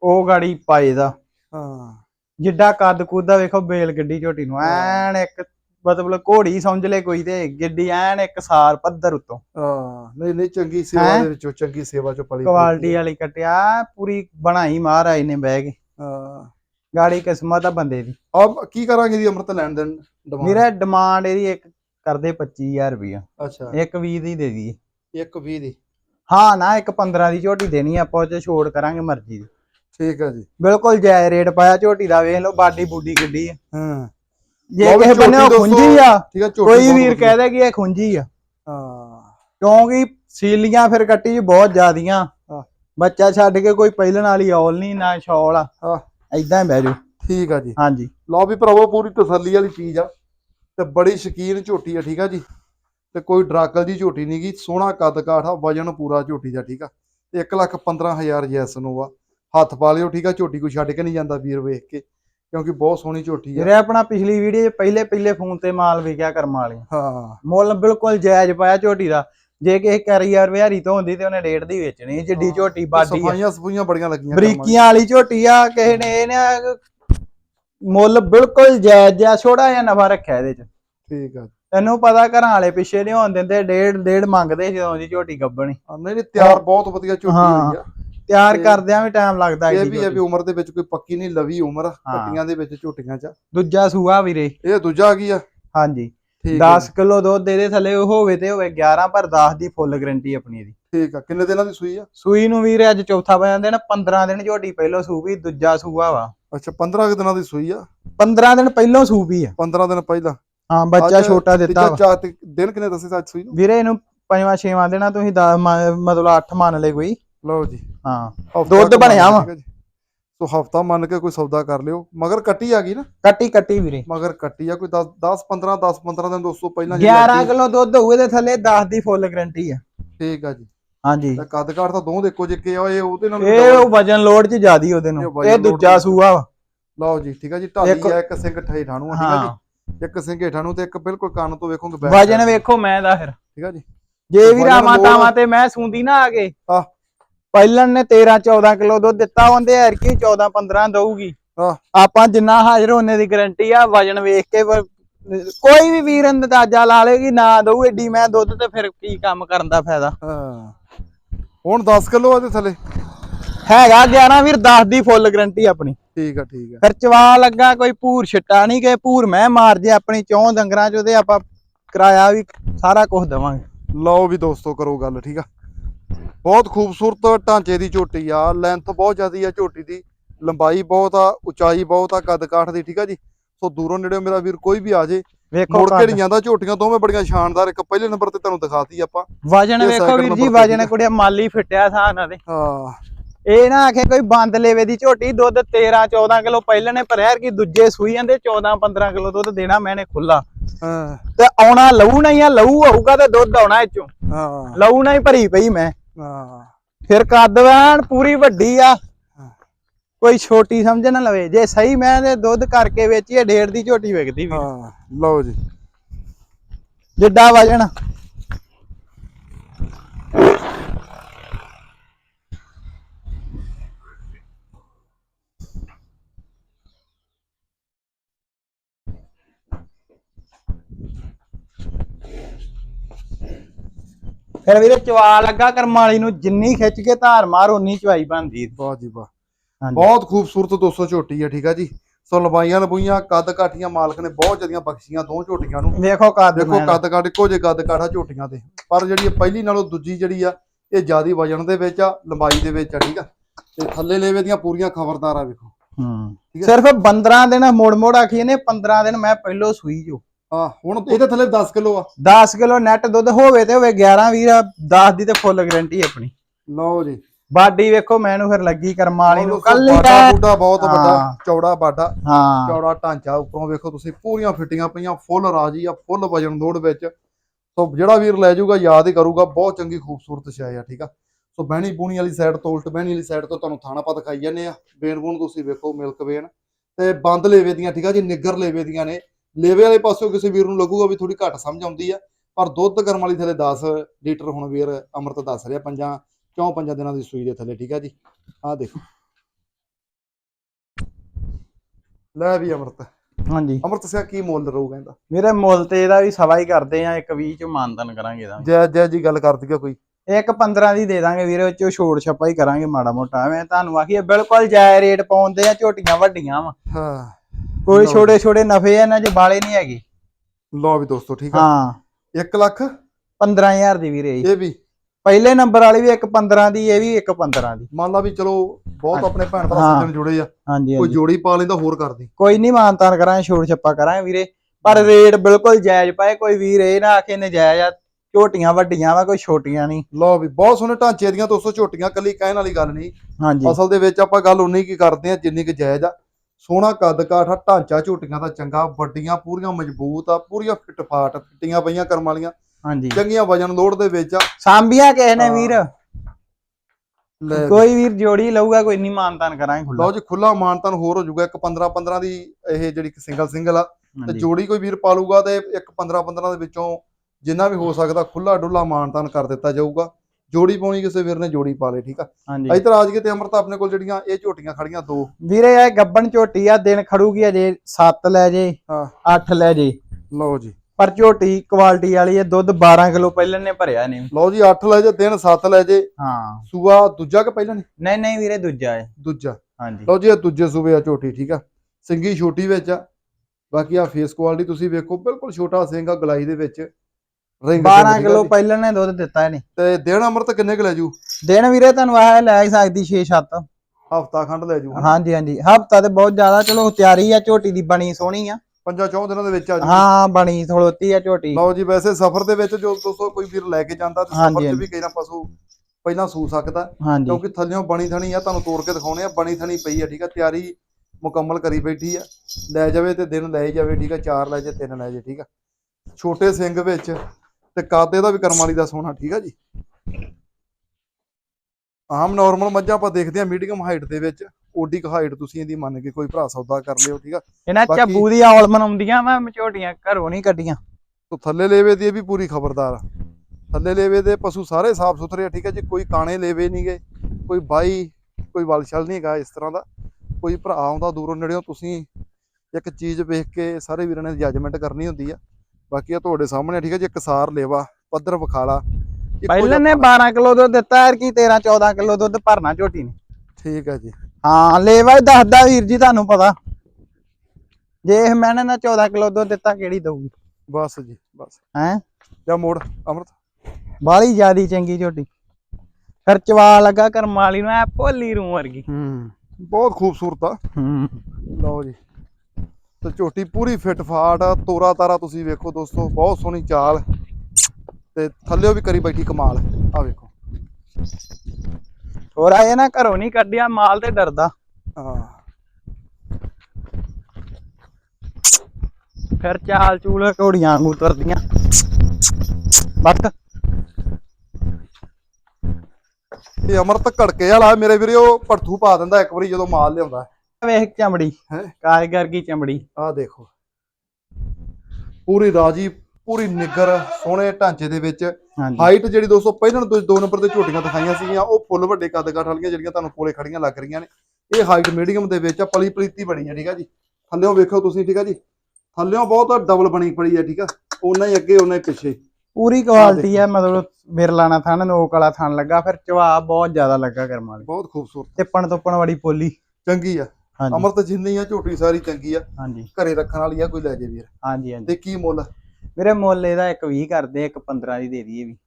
ਉਹ ਗਾੜੀ ਪਾਏ ਦਾ। ਹਾਂ। ਜਿੱਡਾ ਕੱਦ ਕੁੱਦਾ ਵੇਖੋ ਬੇਲ ਗੱਡੀ ਝੋਟੀ ਨੂੰ। ਐਨ ਇੱਕ ਮਤਲਬ ਘੋੜੀ ਸਮਝ ਲੈ ਕੋਈ ਤੇ ਗੱਡੀ ਐਨ ਇੱਕ ਸਾਰ ਪੱਧਰ ਉਤੋਂ। ਹਾਂ। ਨਹੀਂ ਨਹੀਂ ਚੰਗੀ ਸੇਵਾ? ਦੇ ਵਿੱਚੋਂ ਚੰਗੀ ਸੇਵਾ ਚੋਂ ਪਲੀ ਕੁਆਲਿਟੀ ਵਾਲੀ ਕੱਟਿਆ ਪੂਰੀ ਬਣਾਈ ਮਹਾਰਾਜ ਨੇ ਬਹਿ ਕੇ। ਗਾੜੀ ਕਿਸਮਤ ਆ ਬੰਦੇ ਦੀ। ਅਬ ਕੀ ਕਰਾਂਗੇ ਜੀ ਅਮਰਤ ਲੈਣ ਦੇਣ? ਵੀਰੇ ਡਿਮਾਂਡ ਇਹਦੀ ਇੱਕ ਕਰਦੇ 25000 ਰੁਪਇਆ ਅੱਛਾ। ਇੱਕ 20 ਦੀ ਦੇ ਦਈਏ। ਇੱਕ 20 ਦੀ। ਹਾਂ ਨਾ ਇੱਕ 15 ਦੀ ਝੋਟੀ ਦੇਣੀ ਆ, ਆਪਾਂ ਉਹ ਚ ਛੋੜ ਕਰਾਂਗੇ ਮਰਜ਼ੀ ਦੀ। ਠੀਕ ਹੈ ਜੀ। ਬਿਲਕੁਲ ਜਾਇਜ਼ ਰੇਟ ਪਾਇਆ ਝੋਟੀ ਦਾ ਵੇਖ ਲਓ ਬਾਡੀ ਬੂਡੀ ਕਿੱਡੀ ਆ। ਹਾਂ। ਜੇ ਲਓ ਵੀ ਕਿਸੇ ਬੰਨੇ ਝੋਟੀ ਖੁੰਝੀ ਆ ਠੀਕ ਹੈ ਝੋਟੀ ਕੋਈ ਬਹੁਤ ਵੀਰ ਵਧੀਆ। ਕਹਦਾ ਕਿ ਇਹ ਖੁੰਝੀ ਆ। ਹਾਂ। ਕਿਉਂਕਿ ਸੀਲੀਆਂ ਫਿਰ ਕੱਟੀ ਬਹੁਤ ਜ਼ਿਆਦੀਆਂ। ਬੱਚਾ ਛੱਡ ਕੇ ਕੋਈ ਪਹਿਲਣ ਵਾਲੀ ਔਲ ਨਹੀਂ ਨਾ ਸ਼ੌਲ ਆ। ਹਾਂ। ਐਦਾਂ ਹੀ ਬਹਿ ਜਾਓ। ਠੀਕ ਆ ਜੀ। ਹਾਂਜੀ। ਲਓ ਵੀ ਭਰਾਵੋ ਪੂਰੀ ਤਸੱਲੀ ਵਾਲੀ ਚੀਜ਼ ਆ। ਤੇ ਬੜੀ ਸ਼ਕੀਨ ਝੋਟੀ ਆ ਠੀਕ ਆ ਜੀ? ਤੇ ਕੋਈ ਡਰਾਕਲ ਦੀ ਝੋਟੀ ਨਹੀਂ ਗੀ ਸੋਹਣਾ ਕੱਦ ਕਾਠ ਆ ਵਜਨ ਪੂਰਾ ਝੋਟੀ ਦਾ ਠੀਕ ਆ? ਤੇ 1 ਲੱਖ 15000 ਜੈਸ ਨੂੰ ਆ। ਹੱਥ ਪਾ ਲਿਓ ਠੀਕ ਆ ਝੋਟੀ ਕੋਈ ਛੱਡ ਕੇ ਨਹੀਂ ਜਾਂਦਾ ਵੀਰ ਵੇਖ ਕੇ ਕਿਉਂਕਿ ਬਹੁਤ ਸੋਹਣੀ ਝੋਟੀ ਆ। ਜਿਹੜੇ ਆਪਣਾ ਪਿਛਲੀ ਵੀਡੀਓ 'ਚ ਪਹਿਲੇ ਪਹਿਲੇ ਫੋਨ ਤੇ ਮਾਲ ਵਿਕਿਆ ਕਰਮਾਂ ਵਾਲੀ ਹਾਂ। ਮੁੱਲ ਬਿਲਕੁਲ ਜਾਇਜ਼ ਪਾਇਆ ਝੋਟੀ ਦਾ। ਜੇ ਕਿਸੇ ਕੈਰੀਅਰ ਵਿਹਾਰੀ ਤੋਂ ਹੁੰਦੀ ਤੇ ਉਹਨੇ ਰੇਟ ਦੀ ਵੇਚਣੀ ਜਿੱਡੀ ਝੋਟੀ ਬਾਡੀ ਆ। ਸਫਾਈਆਂ ਸਫੂਈਆਂ ਬੜੀਆਂ ਲੱਗੀਆਂ ਬਰੀਕੀਆਂ ਵਾਲੀ ਝੋਟੀ ਆ ਕਿਸੇ ਨੇ ਇਹਨੇ ਮੁੱਲ ਬਿਲਕੁਲ ਜਾਇਜ਼ ਜਿਹਾ ਛੋੜਾ ਜਿਹਾ ਨਫਾ ਰੱਖਿਆ ਇਹਦੇ 'ਚ। ਠੀਕ ਆ। ਤੈਨੂੰ ਪਤਾ ਘਰਾਂ ਵਾਲੇ ਪਿੱਛੇ ਨਹੀਂ ਹੋਣ ਦਿੰਦੇ ਡੇਢ ਡੇਢ ਮੰਗਦੇ ਜਦੋਂ ਦੀ ਝੋਟੀ ਗੱਬਣੀ। ਨਹੀਂ ਨਹੀਂ ਤਿਆਰ ਬਹੁਤ ਵਧੀਆ ਝੋਟੀ। ਹੋਈ ਆ। ਤਿਆਰ ਕਰਦਿਆਂ ਵੀ ਟਾਈਮ ਲੱਗਦਾ ਇਹ ਵੀ ਹੈ ਵੀ। ਉਮਰ ਦੇ ਵਿੱਚ ਕੋਈ ਪੱਕੀ ਨਹੀਂ ਲਵੀ ਉਮਰ ਕੱਟੀਆਂ ਦੇ ਵਿੱਚ ਝੋਟੀਆਂ ਚ। ਦੂਜਾ ਸੂਆ ਵੀਰੇ। ਇਹ ਦੂਜਾ ਆ ਗਈ ਆ? ਹਾਂਜੀ। 10 ਕਿਲੋ ਦੁੱਧ ਇਹਦੇ ਥੱਲੇ ਹੋਵੇ ਤੇ ਹੋਵੇ 11 ਪਰ 10 ਦੀ ਫੁੱਲ ਗਾਰੰਟੀ ਆਪਣੀ ਇਹਦੀ। ਠੀਕ ਆ ਕਿੰਨੇ ਦਿਨਾਂ ਦੀ ਸੂਈ ਆ? ਸੂਈ ਨੂੰ ਵੀਰੇ ਅੱਜ ਚੌਥਾ ਵਜਾ ਦੇਣਾ 15 ਦਿਨ ਝੋਟੀ ਪਹਿਲੋਂ ਸੂਪੀ ਦੂਜਾ ਸੂਆ ਵਾ। ਅੱਛਾ 15 ਕੁ ਦਿਨਾਂ ਦੀ ਸੂਈ ਆ? 15 ਦਿਨ ਪਹਿਲੋਂ ਸੂਪੀ ਆ। 15 ਦਿਨ ਪਹਿਲਾਂ? ਹਾਂ ਬੱਚਾ ਛੋਟਾ ਦਿੱਤਾ ਵਾ। ਦਿਨ ਕਿੰਨੇ ਦੱਸੇ ਸੀ ਅੱਜ ਸੂਈ ਨੂੰ? ਵੀਰੇ ਇਹਨੂੰ ਪੰਜਵਾਂ ਛੇਵਾਂ ਦੇਣਾ ਤੁਸੀਂ 10 ਮਤਲਬ 8 ਮੰਨ ਲੈ ਕੋਈ। ਲਓ ਜੀ। ਹਾਂ। ਦੁੱਧ ਬਣਿਆ ਵਾ। ਸੋ ਹਫਤਾ ਮੰਨ ਕੇ ਕੋਈ ਸੌਦਾ ਕਰ ਲਿਓ। ਮਗਰ ਕੱਟੀ ਆ ਗਈ ਨਾ? ਕੱਟੀ ਕੱਟੀ ਵੀਰੇ। ਮਗਰ ਕੱਟੀ ਆ ਕੋਈ 10 10 15 10 15 ਦਿਨ ਦੋਸਤੋ ਪਹਿਲਾਂ 11 ਕੱਟੀ- ਕਿਲੋ ਦੁੱਧ ਹੋਊ ਇਹਦੇ ਥੱਲੇ 10 ਦੀ ਫੁੱਲ ਗਾਰੰਟੀ ਆ। ਠੀਕ ਆ ਜੀ। ਹਾਂਜੀ। ਤੇ ਕੱਦ ਕਾਠ ਤਾਂ ਦੋਵੇਂ ਦੇਖੋ ਜੇ ਕਿ ਆ ਇਹ ਉਹਦੇ ਨਾਲ ਇਹ ਉਹ ਵਜਨ ਲੋਡ ਚ ਜ਼ਿਆਦੀ ਉਹਦੇ ਨੂੰ ਇਹ ਦੂਜਾ। ਸੂਆ ਲਓ ਜੀ ਠੀਕ ਆ ਜੀ ਢਾਲੀ ਆ ਇੱਕ ਸਿੰਘ ਠਾਈ ਠਾਣੂ ਆ ਠੀਕ ਆ ਜੀ। ਇੱਕ ਸਿੰਘ ਨੂੰ ਤੇ ਇੱਕ ਬਿਲਕੁਲ ਕੰਨ ਤੋਂ ਵੇਖੋਗੇ ਵਜਨ। ਵੇਖੋ ਮੈਂ ਦਾ ਫਿਰ। ਠੀਕ ਆ ਜੀ। ਜੇ ਵੀ ਰਾਮਾ ਤਾਵਾਂ ਤੇ ਮੈਂ ਸੁੰਦੀ ਨਾ ਆ ਕੇ। ਆਹ। ਪਹਿਲਣ ਨੇ 13 14 ਕਿਲੋ ਦੁੱਧ ਦਿੱਤਾ ਹੁੰਦੇ ਐਰ ਕੀ 14 15 ਦਊਗੀ। ਆਪਾਂ ਜਿੰਨਾ ਹਾਜ਼ਰ ਹੋਣੇ ਦੀ ਗਾਰੰਟੀ ਆ ਵਜਨ ਵੇਖ ਕੇ ਕੋਈ ਵੀ ਵੀਰ ਅੰਦਾਜ਼ਾ ਲਾ ਲੇਗੀ ਨਾ ਦਊ ਏਡੀ ਮੈਂ ਦੁੱਧ ਤੇ ਫਿਰ ਕੀ ਕੰਮ ਕਰਨ ਦਾ ਫਾਇਦਾ। ਹੁਣ 10 ਕਿਲੋ ਆ ਇਹਦੇ ਥੱਲੇ। ਹੈਗਾ 11 ਵੀਰ 10 ਦੀ ਫੁੱਲ ਗਾਰੰਟੀ ਆਪਣੀ। ਠੀਕ ਆ ਠੀਕ ਆ। ਫਿਰ ਚਵਾ ਲੱਗਾ ਕੋਈ ਭੂਰ ਛਿੱਟਾ ਨਹੀਂ ਕਿ ਭੂਰ ਮੈਂ ਮਾਰ ਜੇ ਆਪਣੀ ਚੌਂ ਡੰਗਰਾਂ ਚ ਉਹਦੇ ਆਪਾਂ ਕਿਰਾਇਆ ਵੀ ਸਾਰਾ ਕੁਝ ਦਵਾਂਗੇ। ਲਓ ਵੀ ਦੋਸਤੋ ਕਰੋ ਗੱਲ ਠੀਕ ਆ? ਬਹੁਤ ਖੂਬਸੂਰਤ ਢਾਂਚੇ ਦੀ ਝੋਟੀ ਆ। ਲੈਂਥ ਬਹੁਤ ਜ਼ਿਆਦੀ ਆ ਝੋਟੀ ਦੀ। ਲੰਬਾਈ ਬਹੁਤ ਆ ਉਚਾਈ ਬਹੁਤ ਆ ਕੱਦ ਕਾਠ ਦੀ ਠੀਕ ਆ ਜੀ? ਸੋ ਦੂਰੋਂ ਨੇੜਿਓਂ ਮੇਰਾ ਵੀਰ ਕੋਈ ਵੀ ਆ ਜੇ ਵੇਖੋ ਮੁੜ ਕੇ ਕੱਦ। ਨਹੀਂ ਜਾਂਦਾ ਝੋਟੀਆਂ ਦੋਵੇਂ ਬੜੀਆਂ ਸ਼ਾਨਦਾਰ ਇੱਕ ਪਹਿਲੇ ਨੰਬਰ ਤੇ ਤੁਹਾਨੂੰ ਦਿਖਾਤੀ ਆਪਾਂ। ਵਜਨ ਵੇਖੋ ਵੀਰ ਜੀ ਵਜਨ ਕੁੜਿਆ ਮਾਲੀ ਫਿੱਟਿਆ ਸਾਂ ਉਹਨਾਂ ਦੇ ਹਾਂ। ਇਹ ਨਾ ਆਖੇ ਕੋਈ ਬੰਦ ਲੇਵੇ ਦੀ ਝੋਟੀ ਦੁੱਧ 13 14 ਕਿਲੋ ਪਹਿਲਾਂ ਨੇ ਭਰਿਆ ਕਿ ਦੂਜੇ ਸੂਈ ਜਾਂਦੇ 14 15 ਕਿਲੋ ਦੁੱਧ ਦੇਣਾ ਮੈਨੇ ਖੁੱਲਾ ਹਾਂ। ਤੇ ਆਉਣਾ ਲਹੂ ਨਹੀਂ ਆ ਲਹੂ ਹੋਊਗਾ ਤੇ ਦੁੱਧ ਆਉਣਾ ਇੱਚੋਂ। ਹਾਂ। ਲਹੂ ਨਹੀਂ ਭਰੀ ਪਈ ਮੈਂ। ਹਾਂ। ਫਿਰ ਕੱਦ ਵੈਣ ਪੂਰੀ ਵੱਡੀ ਆ। ਕੋਈ ਛੋਟੀ ਸਮਝ ਨਾ ਲਵੇ। ਜੇ ਸਹੀ ਮੈਂ ਤੇ ਦੁੱਧ ਕਰਕੇ ਵੇਚੀਏ ਡੇਢ ਦੀ ਝੋਟੀ ਵਿਕਦੀ ਵੀ ਹਾਂ ਲਓ ਜੀ। ਜਿੱਡਾ ਵਜਨ ਫਿਰ ਵੀਰੇ ਚਵਾ ਲੱਗਾ ਕਰਮਾਂ ਵਾਲੀ ਨੂੰ ਜਿੰਨੀ ਖਿੱਚ ਕੇ ਧਾਰ ਮਾਰ ਉਨੀ ਚਵਾਈ ਬਣਦੀ ਵਾਹ ਜੀ ਵਾਹ। ਹਾਂਜੀ। ਬਹੁਤ ਖੂਬਸੂਰਤ 200 ਝੋਟੀ ਆ ਠੀਕ ਆ ਜੀ। ਸੋ ਲੰਬਾਈਆਂ ਲੰਬੂਈਆਂ ਕੱਦ ਕਾਠੀਆਂ ਮਾਲਕ ਨੇ ਬਹੁਤ ਜ਼ਿਆਦੀਆਂ ਬਖਸ਼ੀਆਂ ਦੋ ਝੋਟੀਆਂ ਨੂੰ। ਵੇਖੋ ਕੱਦ ਦੇਖੋ ਕੱਦ ਕਾਠ ਇੱਕੋ ਜੇ ਕੱਦ ਕਾਠਾ ਝੋਟੀਆਂ ਤੇ। ਪਰ ਜਿਹੜੀ ਇਹ ਪਹਿਲੀ ਨਾਲੋਂ ਦੂਜੀ ਜਿਹੜੀ ਆ ਇਹ ਜਿਆਦੀ ਵਜਨ ਦੇ ਵਿੱਚ ਆ ਲੰਬਾਈ ਦੇ ਵਿੱਚ ਆ ਠੀਕ ਆ। ਤੇ ਥੱਲੇ ਲੇਵੇ ਦੀਆਂ ਪੂਰੀਆਂ ਖਬਰਦਾਰ ਆ ਵੇਖੋ। ਹੂੰ। ਠੀਕ ਹੈ। ਸਿਰਫ 15 ਦਿਨ ਮੋੜ ਮੋੜ ਆਖੀ ਨੇ 15 ਦਿਨ ਮੈਂ ਪਹਿਲੋਂ ਸੂਈ ਜੋ। ਹਾਂ ਹੁਣ ਇਹਦੇ ਥੱਲੇ 10 ਕਿਲੋ ਆ। 10 ਕਿਲੋ ਨੈਟ ਦੁੱਧ ਹੋਵੇ ਤੇ ਹੋਵੇ 11 ਵੀਰ 10 ਦੀ ਤੇ ਫੁੱਲ ਗਾਰੰਟੀ ਆਪਣੀ। ਲਓ ਜੀ। ਬਾਡੀ ਵੇਖੋ ਮੈਨੂੰ ਫਿਰ ਲੱਗੀ ਕਰਮਾਂ ਵਾਲੀ ਨੂੰ ਕੱਲੀ ਬਾਡਾ ਐ ਬੁੱਢਾ ਬਹੁਤ ਵੱਡਾ ਹਾਂ। ਚੌੜਾ ਬਾਡਾ ਹਾਂ। ਚੌੜਾ ਢਾਂਚਾ ਉੱਪਰੋਂ ਵੇਖੋ ਤੁਸੀਂ ਪੂਰੀਆਂ ਫਿੱਟੀਆਂ ਪਈਆਂ ਫੁੱਲ ਰਾਜੀ ਆ ਫੁੱਲ ਵਜਨ ਲੋਡ ਵਿੱਚ। ਸੋ ਜਿਹੜਾ ਵੀਰ ਲੈ ਜਾਊਗਾ ਯਾਦ ਹੀ ਕਰੂਗਾ ਬਹੁਤ ਚੰਗੀ ਖੂਬਸੂਰਤ ਸ਼ੈ ਆ ਠੀਕ ਆ? ਸੋ ਬਹਿਣੀ ਬੂਣੀ ਵਾਲੀ ਸਾਈਡ ਤੋਂ ਉਲਟ ਬਹਿਣੀ ਵਾਲੀ ਸਾਈਡ ਤੋਂ ਤੁਹਾਨੂੰ ਥਾਣਾ ਪਾ ਦਿਖਾਈ ਜਾਂਦੇ ਆ। ਬੇਨ ਬੂਨ ਤੁਸੀਂ ਵੇਖੋ ਮਿਲਕ ਵੇਨ ਤੇ ਬੰਦ ਲੇਵੇ ਦੀਆਂ ਠੀਕ ਆ ਜੀ ਨਿੱਗਰ ਲੇਵੇ ਦੀਆਂ ਨੇ। ਲੇਵੇ ਵਾਲੇ ਪਾਸਿਓਂ ਕਿਸੇ ਵੀਰ ਨੂੰ ਲੱਗੂਗਾ ਵੀ ਥੋੜੀ ਘੱਟ ਸਮਝ ਆਉਂਦੀ ਆ ਪਰ ਦੁੱਧ ਕਰਮ ਵਾਲੀ ਥੱਲੇ 10 ਲੀਟਰ ਹੁਣ ਵੀਰ ਅੰਮ੍ਰਿਤ ਦੱਸ ਰਿਹਾ ਪੰਜਾਂ ਚੌਂ ਪੰਜਾਂ ਦਿਨਾਂ ਦੀ ਸੂਈ ਦੇ ਥੱਲੇ ਠੀਕ ਆ ਜੀ? ਆਹ ਦੇਖੋ। ਲੈ ਵੀ ਅੰਮ੍ਰਿਤ। ਹਾਂਜੀ। ਅੰਮ੍ਰਿਤ ਸਿਆ ਕੀ ਮੁੱਲ ਰਹੂਗਾ ਇਹਦਾ? ਮੇਰੇ ਮੁੱਲ ਤੇ ਇਹਦਾ ਵੀ ਸਵਾ ਹੀ ਕਰਦੇ ਆ ਇੱਕ 20 ਚ ਮਾਨਤਨ ਕਰਾਂਗੇ ਇਹਦਾ ਜੈ ਜੈ ਜੀ ਗੱਲ ਕਰ ਦਈਏ ਕੋਈ। ਇੱਕ 15 ਦੀ ਦੇ ਦਾਂਗੇ ਵੀਰੇ ਉਹ ਚੋਂ ਛੋੜ ਛੱਪਾ ਹੀ ਕਰਾਂਗੇ ਮਾੜਾ ਮੋਟਾ ਐਵੇਂ ਤੁਹਾਨੂੰ ਆਖੀਏ ਬਿਲਕੁਲ ਜਾਇ ਰੇਟ ਪਾਉਂਦੇ ਆ ਝੋਟੀਆਂ ਵੱਡੀਆਂ ਵਾ। ਹਾਂ। ਕੋਈ। ਛੋਟੇ ਛੋਟੇ ਨਫੇ ਇਹਨਾਂ 'ਚ ਬਾਲੇ ਨਹੀਂ ਹੈਗੇ। ਲਓ ਵੀ ਦੋਸਤੋ ਠੀਕ ਆ। ਹਾਂ। 1 ਲੱਖ? 15000 ਦੀ ਵੀਰੇ ਇਹ। ਇਹ ਵੀ। ਪਹਿਲੇ ਨੰਬਰ ਵਾਲੀ ਵੀ ਇੱਕ 15 ਦੀ ਇਹ ਵੀ ਇੱਕ 15 ਦੀ। ਮੰਨ ਲਾ ਵੀ ਚਲੋ ਬਹੁਤ ਆਪਣੇ ਭੈਣ ਭਰਾ ਹਾਂ। ਸੱਜਣ ਜੁੜੇ ਆ। ਹਾਂਜੀ ਕੋਈ ਹਾਂਜੀ। ਜੋੜੀ ਪਾ ਲੈਂਦਾ ਹੋਰ ਕਰਦੀ ਕੋਈ ਨਹੀਂ ਮਾਨਤਾਨ ਕਰਾਂਗੇ ਛੋੜ ਛੱਪਾ ਕਰਾਂਗੇ ਵੀਰੇ। ਪਰ ਰੇਟ ਬਿਲਕੁਲ ਜਾਇਜ਼ ਪਾਏ। ਕੋਈ ਵੀਰ ਇਹ ਨਾ ਆਖੇ ਨਜਾਇਜ਼ ਆ ਝੋਟੀਆਂ ਵੱਡੀਆਂ ਵਾ ਕੋਈ ਛੋਟੀਆਂ ਨਹੀਂ ਲਓ ਵੀ ਬਹੁਤ ਸੋਹਣੇ ਢਾਂਚੇ ਦੀਆਂ ਦੋਸਤੋ ਝੋਟੀਆਂ ਕੱਲੀ ਕਹਿਣ ਵਾਲੀ ਗੱਲ ਨਹੀਂ। ਹਾਂਜੀ। ਅਸਲ ਦੇ ਵਿੱਚ ਆਪਾਂ ਗੱਲ ਉਨੀ ਕੀ ਕਰਦੇ ਆ ਜਿੰਨੀ ਕਿ ਜਾਇਜ਼ ਆ। ਸੋਹਣਾ ਕੱਦ ਕਾਠ ਆ ਢਾਂਚਾ ਝੋਟੀਆਂ ਦਾ ਚੰਗਾ ਵੱਡੀਆਂ ਪੂਰੀਆਂ ਮਜ਼ਬੂਤ ਆ ਪੂਰੀਆਂ ਫਿੱਟ ਫਾਟ ਫਿੱਟੀਆਂ ਪਈਆਂ ਕਰਮ ਵਾਲੀਆਂ ਹਾਂਜੀ ਚੰਗੀਆਂ ਵਜਨ ਲੋਡ ਦੇ ਵਿੱਚ ਆ ਸਾਂਭੀਆਂ ਕਿਸੇ ਨੇ। ਵੀਰ ਲੈ। ਕੋਈ ਵੀਰ ਜੋੜੀ ਲਊਗਾ ਕੋਈ ਨਹੀਂ ਮਾਨਤਾਨ ਕਰਾਂਗੇ ਖੁੱਲਾ ਲਓ ਜੀ ਖੁੱਲਾ ਮਾਨਤਨ ਹੋਰ ਹੋ ਜਾਊਗਾ ਇੱਕ 15 15 ਦੀ ਇਹ ਜਿਹੜੀ ਸਿੰਗਲ ਸਿੰਗਲ ਆ ਤੇ। ਜੋੜੀ ਕੋਈ ਵੀਰ ਪਾਲੂਗਾ ਤੇ ਇੱਕ 15 15 ਦੇ ਵਿੱਚੋਂ ਜਿੰਨਾ ਵੀ ਹੋ ਸਕਦਾ ਖੁੱਲਾ ਡੁੱਲਾ ਮਾਨਤਨ ਕਰ ਦਿੱਤਾ ਜਾਊਗਾ ਜੋੜੀ ਪਾਉਣੀ ਕਿਸੇ ਵੀਰ ਨੇ ਜੋੜੀ ਪਾ ਲੇ ਠੀਕ ਆ? ਹਾਂਜੀ। ਇਧਰ ਆਜ ਕੇ ਤੇ ਅਮਰਤਾ ਆਪਣੇ ਕੋਲ ਜਿਹੜੀਆਂ ਇਹ ਝੋਟੀਆਂ ਖੜੀਆਂ ਦੋ। ਵੀਰੇ ਇਹ ਗੱਬਣ ਝੋਟੀ ਆ ਦਿਨ ਖੜੂਗੀ ਅਜੇ 7 ਲੈ ਜੇ ਹਾਂ। 8 ਲੈ ਜੇ। ਲਓ ਜੀ। ਪਰ ਝੋਟੀ ਕੁਆਲਿਟੀ ਵਾਲੀ ਹੈ ਦੁੱਧ 12 ਕਿਲੋ ਪਹਿਲਾਂ ਨੇ ਭਰਿਆ ਨੇ। ਲਓ ਜੀ 8 ਲੈ ਜੇ ਦਿਨ 7 ਲੈ ਜੇ। ਹਾਂ। ਸੂਆ ਦੂਜਾ ਕਿ ਪਹਿਲਾਂ ਨਹੀਂ ਨਹੀਂ ਨਹੀਂ ਵੀਰੇ ਦੂਜਾ ਹੈ। ਦੂਜਾ। ਹਾਂਜੀ। ਲਓ ਜੀ ਇਹ ਦੂਜੇ ਸੂਬੇ ਆ ਝੋਟੀ ਠੀਕ ਆ? ਸਿੰਗੀ ਛੋਟੀ ਵਿੱਚ ਆ। ਬਾਕੀ ਆ ਫੇਸ ਕੁਆਲਿਟੀ ਤੁਸੀਂ ਵੇਖੋ ਬਿਲਕੁਲ ਛੋਟਾ ਸਿੰਘ ਆ ਗਲਾਈ ਦੇ ਵਿੱਚ। ਰਿੰਗ 12 ਕਿਲੋ ਪਹਿਲਾਂ ਨੇ ਦੁੱਧ ਦਿੱਤਾ ਇਹਨੇ। ਤੇ ਦਿਨ ਅਮਰਤ ਕਿੰਨੇ ਕੁ ਲੈ ਜੂ? ਦਿਨ ਵੀਰੇ ਤੁਹਾਨੂੰ ਆਹ ਲੈ ਹੀ ਸਕਦੀ 6-7 ਹਫਤਾ ਖੰਡ ਲੈ ਜੂ ਹਾਂਜੀ ਹਾਂਜੀ। ਹਫਤਾ ਤੇ ਬਹੁਤ ਜ਼ਿਆਦਾ ਚਲੋ ਤਿਆਰੀ ਆ ਝੋਟੀ ਦੀ ਬਣੀ ਸੋਹਣੀ ਆ। ਪੰਜਾਂ ਚੌਂ ਦਿਨਾਂ ਦੇ ਵਿੱਚ ਆ ਜੂ। ਹਾਂ ਬਣੀ ਥੋੜੋਤੀ ਆ ਝੋਟੀ। ਲਓ ਜੀ ਵੈਸੇ ਸਫ਼ਰ ਦੇ ਵਿੱਚ ਜੋ ਦੋਸਤੋ ਕੋਈ ਵੀਰ ਲੈ ਕੇ ਜਾਂਦਾ ਤੇ ਸਫ਼ਰ 'ਚ। ਵੀ ਕਈ ਨਾ ਪਸ਼ੂ ਪਹਿਲਾਂ ਸੂ ਸਕਦਾ। ਕਿਉਂਕਿ ਥੱਲਿਓਂ ਬਣੀ ਥਣੀ ਆ ਤੁਹਾਨੂੰ ਤੋੜ ਕੇ ਦਿਖਾਉਣੇ ਆ ਬਣੀ ਥਣੀ ਪਈ ਆ ਠੀਕ ਆ। ਤਿਆਰੀ ਮੁਕੰਮਲ ਕਰੀ ਬੈਠੀ ਆ। ਲੈ ਜਾਵੇ ਤੇ ਦਿਨ ਲੈ ਜਾਵੇ ਠੀਕ ਆ। ਚਾਰ ਲੈ ਜੇ ਤਿੰਨ ਲੈ ਜੇ ਠੀਕ ਆ। ਛੋਟੇ ਸਿੰਘ ਵਿੱਚ ਤੇ ਕਾਦੇ ਦਾ ਵੀ ਕਰਮ ਵਾਲੀ ਦਾ ਸੋਹਣਾ ਠੀਕ ਆ ਜੀ? ਆਮ ਨਾਰਮਲ ਮੱਝਾਂ ਆਪਾਂ ਦੇਖਦੇ ਆ ਮੀਡੀਅਮ ਹਾਈਟ ਦੇ ਵਿੱਚ ਓਡੀ ਕੁ ਹਾਈਟ ਤੁਸੀਂ ਇਹਦੀ ਮੰਨ ਕੇ ਕੋਈ ਭਰਾ ਸੌਦਾ ਕਰ ਲਿਓ ਠੀਕ ਆ? ਇਹਨਾਂ ਬਾਕੀ- ਝੱਬੂ ਦੀ ਔਲ ਮਨਾਉਂਦੀਆਂ ਵਾ ਝੋਟੀਆਂ ਘਰੋਂ ਨਹੀਂ ਕੱਢੀਆਂ। ਤੋ ਥੱਲੇ ਲੇਵੇ ਦੀ ਇਹ ਵੀ ਪੂਰੀ ਖਬਰਦਾਰ ਆ। ਥੱਲੇ ਲੇਵੇ ਦੇ ਪਸ਼ੂ ਸਾਰੇ ਸਾਫ਼ ਸੁਥਰੇ ਆ ਠੀਕ ਹੈ ਜੀ? ਕੋਈ ਕਾਣੇ ਲੇਵੇ ਨਹੀਂਗੇ ਕੋਈ ਬਾਈ ਕੋਈ ਵਲਛਲ ਨਹੀਂ ਹੈਗਾ ਇਸ ਤਰ੍ਹਾਂ ਦਾ। ਕੋਈ ਭਰਾ ਆਉਂਦਾ ਦੂਰੋਂ ਨੇੜਿਓਂ ਤੁਸੀਂ ਇੱਕ ਚੀਜ਼ ਵੇਖ ਕੇ ਸਾਰੇ ਵੀਰਾਂ ਨੇ ਜੱਜਮੈਂਟ ਕਰਨੀ ਹੁੰਦੀ ਆ। ਬਾਕੀ ਆ ਤੁਹਾਡੇ ਸਾਹਮਣੇ ਠੀਕ ਹੈ ਜੀ ਇਕਸਾਰ ਲੇਵਾ ਪੱਧਰ ਵਿਖਾਲਾ। ਪਹਿਲਾਂ ਨੇ ਪਾਲਾ। 12 ਕਿਲੋ ਦੁੱਧ ਦਿੱਤਾ ਯਾਰ ਕੀ 13 14 ਕਿਲੋ ਦੁੱਧ ਭਰਨਾ ਝੋਟੀ ਨੇ। ਠੀਕ ਹੈ ਜੀ। ਹਾਂ ਲੇਵਾ ਦੱਸਦਾ ਵੀਰ ਜੀ ਤੁਹਾਨੂੰ ਪਤਾ। ਜੇ ਇਹ ਮੈਨੇ ਨਾ 14 ਕਿਲੋ ਦੁੱਧ ਦਿੱਤਾ ਕਿਹੜੀ ਦਊਗੀ? ਬਸ ਜੀ ਬਸ। ਹੈ? ਜਾਂ ਮੋੜ ਅਮਰਤ। ਬਾਲੀ ਜਿਆਦੀ ਚੰਗੀ ਝੋਟੀ। ਫਿਰ ਚਵਾ ਲੱਗਾ ਕਰਮ ਵਾਲੀ ਨੂੰ ਐ ਭੋਲੀ ਰੂ ਵਰਗੀ। ਹੂੰ ਬਹੁਤ ਖੂਬਸੂਰਤ ਆ। ਹੂੰ। ਲਓ ਜੀ। ਤੇ ਝੋਟੀ ਪੂਰੀ ਫਿੱਟ ਫਾਟ ਆ ਤੋਰਾ ਤਾਰਾ ਤੁਸੀਂ ਵੇਖੋ ਦੋਸਤੋ ਬਹੁਤ ਸੋਹਣੀ ਚਾਲ ਤੇ ਥੱਲਿਓ ਵੀ ਕਰੀ ਬੈਠੀ ਕਮਾਲ ਆ ਵੇਖੋ। ਹੋਰ ਆਏ ਨਾ ਘਰੋਂ ਨਹੀਂ ਕੱਢਿਆ ਮਾਲ ਤੇ ਡਰਦਾ। ਹਾਂ। ਫਿਰ ਚਾਲ ਚੂਲ ਘੋੜੀਆਂ ਵਾਂਗੂ ਤੁਰਦੀਆਂ। ਬੱਕ ਇਹ ਅਮਰਤ ਘੜਕੇ ਵਾਲਾ ਮੇਰੇ ਵੀਰੇ ਉਹ ਪੜਥੂ ਪਾ ਦਿੰਦਾ ਇੱਕ ਵਾਰੀ ਜਦੋਂ ਮਾਲ ਲਿਆਉਂਦਾ ਵੇਖ ਚਮੜੀ ਹੈ? ਕਾਰੀਗਰ ਕੀ ਚਮੜੀ। ਆਹ ਦੇਖੋ। ਪੂਰੀ ਰਾਜੀ ਪੂਰੀ ਨਿੱਗਰ ਸੋਹਣੇ ਢਾਂਚੇ ਦੇ ਵਿੱਚ। ਹਾਈਟ ਜਿਹੜੀ ਦੋਸਤੋ ਪਹਿਲਾਂ ਤੁਸੀਂ ਦੋ ਨੰਬਰ ਤੇ ਝੋਟੀਆਂ ਦਿਖਾਈਆਂ ਸੀਗੀਆਂ। ਉਹ ਫੁੱਲ ਵੱਡੇ ਕੱਦ ਕਾਠ ਵਾਲੀਆਂ ਜਿਹੜੀਆਂ ਤੁਹਾਨੂੰ ਕੋਲੇ ਖੜੀਆਂ ਲੱਗ ਰਹੀਆਂ ਨੇ। ਇਹ ਹਾਈਟ ਮੀਡੀਅਮ ਦੇ ਵਿੱਚ ਆ ਪਲੀ ਪਲੀਤੀ ਬਣੀ ਹੈ ਠੀਕ ਆ ਜੀ। ਥੱਲਿਓਂ ਵੇਖੋ ਤੁਸੀਂ ਠੀਕ ਆ ਜੀ। ਥੱਲਿਓਂ ਬਹੁਤ ਡਬਲ ਬਣੀ ਪੜੀ ਹੈ ਠੀਕ ਆ। ਉਹਨਾਂ ਹੀ ਅੱਗੇ ਉਹਨਾਂ ਹੀ ਪਿੱਛੇ। ਪੂਰੀ ਕੁਆਲਿਟੀ ਹੈ ਮਤਲਬ ਬਿਰਲਾਣਾ ਥਣ ਨੋਕ ਵਾਲਾ ਥਣ ਲੱਗਾ। ਫਿਰ ਚਵਾ ਬਹੁਤ ਜ਼ਿਆਦਾ ਲੱਗਾ ਕਰਮ ਵਾਲੀ। ਬਹੁਤ ਖੂਬਸੂਰਤ। ਟਿੱਪਣ ਟੁੱਪਣ ਵਾਲੀ ਪੋਲੀ। ਚੰਗੀ ਆ। ਅਮਰਤ ਜਿੰਨੀ ਆ ਝੋਟੀ ਸਾਰੀ ਚੰਗੀ ਆ। ਹਾਂਜੀ। ਘਰੇ ਰੱਖਣ ਵਾਲੀ ਆ ਕੋਈ ਲੈ ਜੇ ਵੀਰ। ਹਾਂਜੀ ਹਾਂਜੀ। ਤੇ ਕੀ ਮੁੱਲ? ਮੇਰੇ ਮੁੱਲ ਇਹਦਾ ਇੱਕ 20 ਕਰਦੇ ਇੱਕ 15 ਦੀ ਦੇ ਦਈਏ ਵੀ।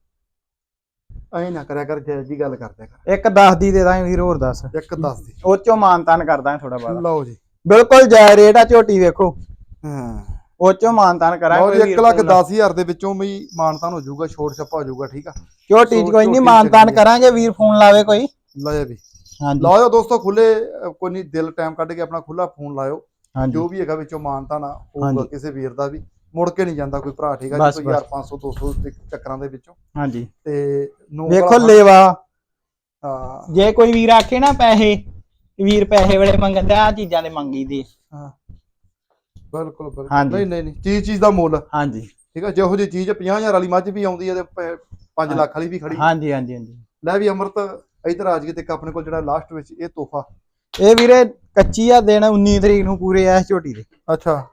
ਐਂ ਨਾ ਕਰਿਆ ਕਰ ਜੈ ਜੀ ਗੱਲ ਕਰਦਿਆ ਕਰ। ਇੱਕ 10 ਦੀ ਦੇ ਦਾਂਗੇ ਵੀਰ ਹੋਰ ਦੱਸ। ਇੱਕ ਦੱਸ ਦੀ। ਉਹ ਚੋਂ ਮਾਨਤਾਨ ਕਰਦਾ ਥੋੜਾ ਬਾਅਦ ਲਓ ਜੀ। ਬਿਲਕੁਲ ਜਾਇ ਰੇਟ ਆ ਝੋਟੀ ਵੇਖੋ। ਹਾਂ। ਉਹ ਚੋਂ ਮਾਨਤਾਨ ਲਓ ਕਰਾਂਗੇ ਜੀ 1 ਲੱਖ 10000 ਦੇ ਵਿੱਚੋਂ ਵੀ ਮਾਨਤਾਨ ਹੋ ਜਾਊਗਾ ਛੋਟ ਛੱਪਾ ਹੋ ਜਾਊਗਾ ਠੀਕ ਆ? ਝੋਟੀ 'ਚ ਕੋਈ ਨਹੀਂ ਮਾਨਤਾਨ। ਕਰਾਂਗੇ ਵੀਰ ਫੋਨ ਲਾਵੇ ਕੋਈ। ਲੈ ਵੀ। ਹਾਂਜੀ। ਲਾਓ ਦੋਸਤੋ ਖੁੱਲੇ ਕੋਈ ਨਹੀਂ ਦਿਲ ਟਾਈਮ ਕੱਢ ਕੇ ਆਪਣਾ ਖੁੱਲਾ ਫੋਨ ਲਾਇਓ। ਜੋ ਵੀ ਹੈਗਾ ਵਿੱਚੋਂ ਮਾਨਤਾ ਨਾ ਹੋਊਗਾ। ਕਿਸੇ ਵੀਰ ਦਾ ਵੀ। ਮੁੜ ਕੇ ਨਹੀਂ ਜਾਂਦਾ ਕੋਈ ਭਰਾ ਠੀਕ ਆ ਜੀ? ਬਸ। 1500 200 ਦੇ ਚੱਕਰਾਂ ਦੇ ਵਿੱਚੋਂ। ਹਾਂਜੀ। ਤੇ ਵੇਖੋ ਲੇਵਾ। ਹਾਂ। ਜੇ ਕੋਈ ਵੀਰ ਆਖੇ ਨਾ ਪੈਸੇ ਵੀਰ ਪੈਸੇ ਬੜੇ ਮੰਗਦਾ ਆ ਚੀਜ਼ਾਂ ਦੇ ਮੰਗੀ ਦੀ ਹਾਂ। ਬਿਲਕੁਲ ਬਿਲਕੁਲ। ਨਹੀਂ ਨਹੀਂ ਨਹੀਂ। ਚੀਜ਼ ਚੀਜ਼ ਦਾ ਮੁੱਲ। ਹਾਂਜੀ। ਠੀਕ ਆ? ਜਿਹੋ ਜਿਹੀ ਚੀਜ਼ 50000 ਵਾਲੀ ਮੱਝ ਵੀ ਆਉਂਦੀ ਹੈ ਤੇ 5 ਹਾਂ। ਲੱਖ ਵਾਲੀ ਵੀ ਖੜੀ। ਹਾਂਜੀ ਹਾਂਜੀ ਹਾਂਜੀ। ਲੈ ਵੀ ਅਮਰਤ ਇਧਰ ਆ ਜੀ ਤੇ ਇੱਕ ਆਪਣੇ ਕੋਲ ਜਿਹੜਾ ਲਾਸਟ ਵਿੱਚ ਇਹ ਤੋਹਫਾ। ਇਹ ਵੀਰੇ ਕੱਚੀ ਆ ਦਿਨ 19 ਤਰੀਕ ਨੂੰ ਪੂਰੇ ਐ ਝੋਟੀ ਦੇ। ਅੱਛਾ।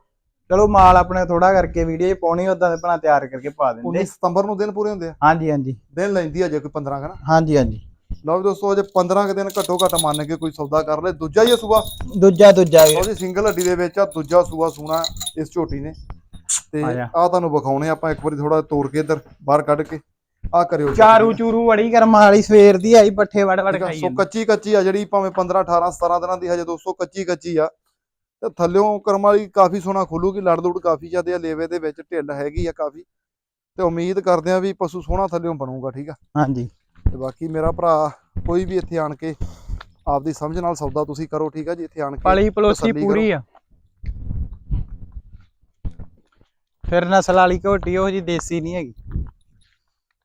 ਚਲੋ ਮਾਲ ਆਪਣੇ ਥੋੜਾ ਕਰਕੇ ਵੀਡੀਓ ਪਾਉਣੀ ਉਦਾਂ ਦੇ ਬਣਾ ਤਿਆਰ ਕਰਕੇ ਪਾ ਦਿੰਦੇ। 19 ਸਤੰਬਰ ਨੂੰ ਦਿਨ ਪੂਰੇ ਹੁੰਦੇ ਆ? ਹਾਂਜੀ ਹਾਂਜੀ। ਦਿਨ ਲੈਂਦੀ ਆ ਜੇ ਕੋਈ 15 ਕਨਾ ਹਾਂਜੀ ਹਾਂਜੀ। ਲਓ ਵੀ ਦੋਸਤੋ ਅਜੇ 15 ਕੁ ਦਿਨ ਘੱਟੋ ਘੱਟ ਮੰਨ ਕੇ ਕੋਈ ਸੌਦਾ ਕਰ ਲੈ। ਦੂਜਾ ਹੀ ਸੂਆ। ਦੂਜਾ ਦੂਜਾ ਵੀਰੇ। ਉਹਦੀ ਸਿੰਗਲ ਹੱਡੀ ਦੇ ਵਿੱਚ ਆ ਦੂਜਾ ਸੂਆ ਸੂਣਾ ਇਸ ਝੋਟੀ ਨੇ। ਤੇ। ਆ ਤੁਹਾਨੂੰ ਵਿਖਾਉਣੇ ਆਪਾਂ ਇੱਕ ਵਾਰੀ ਥੋੜਾ ਤੋੜ ਕੇ ਇੱਧਰ ਬਾਹਰ ਕੱਢ ਕੇ। ਆ ਕਰਿਓ ਚਾਰੂ ਚੂਰੂ ਵੜੀ ਕਰਮ ਵਾਲੀ ਸਵੇਰ ਦੀ ਆਈ ਪੱਠੇ ਵੜ ਵੜ ਖਾਈ ਸੋ। ਕੱਚੀ ਕੱਚੀ ਆ ਜਿਹੜੀ ਭਾਵੇਂ 15 18 17 ਦਿਨਾਂ ਦੀ ਹਜੇ ਦੋਸਤੋ ਕੱਚੀ ਕੱਚੀ ਆ ਤੇ ਥੱਲਿਓਂ ਕਰਮ ਵਾਲੀ ਕਾਫੀ ਸੋਹਣਾ ਖੁੱਲੂਗੀ ਲੜ ਲੁੜ ਕਾਫੀ ਜ਼ਿਆਦੇ ਆ ਲੇਵੇ ਦੇ ਵਿੱਚ ਢਿੱਲ ਹੈਗੀ ਆ ਕਾਫੀ। ਤੇ ਉਮੀਦ ਕਰਦੇ ਆ ਵੀ ਪਸ਼ੂ ਸੋਹਣਾ ਥੱਲਿਓਂ ਬਣੂਗਾ ਠੀਕ ਆ? ਹਾਂਜੀ। ਤੇ ਬਾਕੀ ਮੇਰਾ ਭਰਾ ਕੋਈ ਵੀ ਇੱਥੇ ਆਣ ਕੇ ਆਪਦੀ ਸਮਝ ਨਾਲ ਸੌਦਾ ਤੁਸੀਂ ਕਰੋ ਠੀਕ ਆ ਜੀ? ਇੱਥੇ ਆਣ ਕੇ ਪਲੀ ਪਲੋਸੀ ਪੂਰੀ ਆ। ਫਿਰ ਨਸਲ ਵਾਲੀ ਝੋਟੀ ਉਹ ਜੀ ਦੇਸੀ ਨਹੀਂ ਹੈਗੀ।